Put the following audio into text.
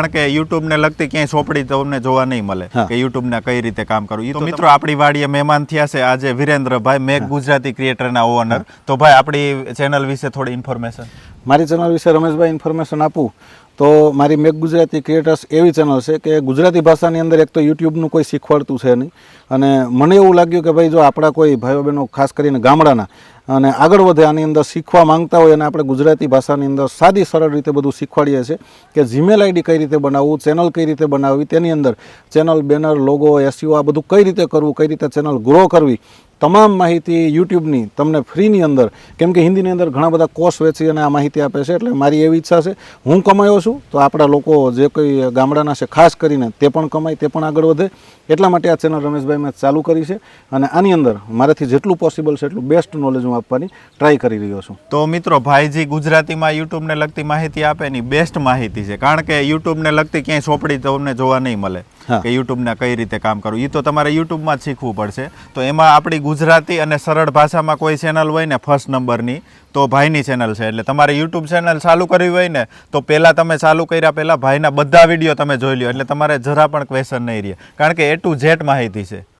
કારણ કે યુટ્યુબ ને લગતી ક્યાંય સોપડી તમને જોવા નહીં મળે કે યુટ્યુબ ને કઈ રીતે કામ કરવું. એ તો મિત્રો આપણી વાડીએ મહેમાન થયા છે. આજે વિરેન્દ્રભાઈ મેક ગુજરાતી ક્રિએટરના ઓનર તો ભાઈ આપણી ચેનલ વિશે થોડી ઇન્ફોર્મેશન મારી ચેનલ વિશે રમેશભાઈ ઇન્ફોર્મેશન આપું. તો મારી મેક ગુજરાતી ક્રિએટર્સ એવી ચેનલ છે કે ગુજરાતી ભાષાની અંદર એક તો યુટ્યુબનું કોઈ શીખવાડતું છે નહીં. અને મને એવું લાગ્યું કે ભાઈ જો આપણા કોઈ ભાઈઓ બહેનો ખાસ કરીને ગામડાના અને આગળ વધે આની અંદર શીખવા માંગતા હોય અને આપણે ગુજરાતી ભાષાની અંદર સાદી સરળ રીતે બધું શીખવાડીએ છીએ કે જીમેલ આઈડી કઈ રીતે બનાવવું ચેનલ કઈ રીતે બનાવવી, તેની અંદર ચેનલ બેનર લોગો એસઈઓ આ બધું કઈ રીતે કરવું, કઈ રીતે ચેનલ ગ્રો કરવી તમામ માહિતી યુટ્યુબની, તમને ફ્રીની અંદર, કેમ કે હિન્દીની અંદર ઘણા બધા કોર્સ વેચી અને આ માહિતી આપે છે, એટલે મારી એવી ઈચ્છા છે. હું કમાયો છું, તો આપણા લોકો જે કંઈ ગામડાના છે, ખાસ કરીને તે પણ કમાય, તે પણ આગળ વધે. એટલા માટે આ ચેનલ રમેશભાઈ મેં ચાલુ કરી છે અને આની અંદર મારાથી જેટલું પોસિબલ છે, એટલું બેસ્ટ નોલેજ હું આપવાની ટ્રાય કરી રહ્યો છું. તો મિત્રો, ભાઈજી ગુજરાતીમાં યુટ્યુબને લગતી માહિતી આપે એની બેસ્ટ માહિતી છે. કારણ કે યુટ્યુબને લગતી ક્યાંય સોંપડી તમને જોવા નહીં મળે. કે યુટ્યુબ ને કઈ રીતે કામ કરવું? એ તો તમારે યુટ્યુબમાં જ શીખવું પડશે. તો એમાં આપણી ગુજરાતી અને સરળ ભાષામાં કોઈ ચેનલ હોય ને ફર્સ્ટ નંબરની તો ભાઈની ચેનલ છે. એટલે તમારે યુટ્યુબ ચેનલ ચાલુ કરવી હોય ને, તો પહેલાં તમે ચાલુ કર્યા પહેલાં ભાઈના બધા વીડિયો તમે જોઈ લો એટલે તમારે જરા પણ ક્વેશ્ચન નહીં રહે. કારણ કે એ ટુ ઝેડ માહિતી છે.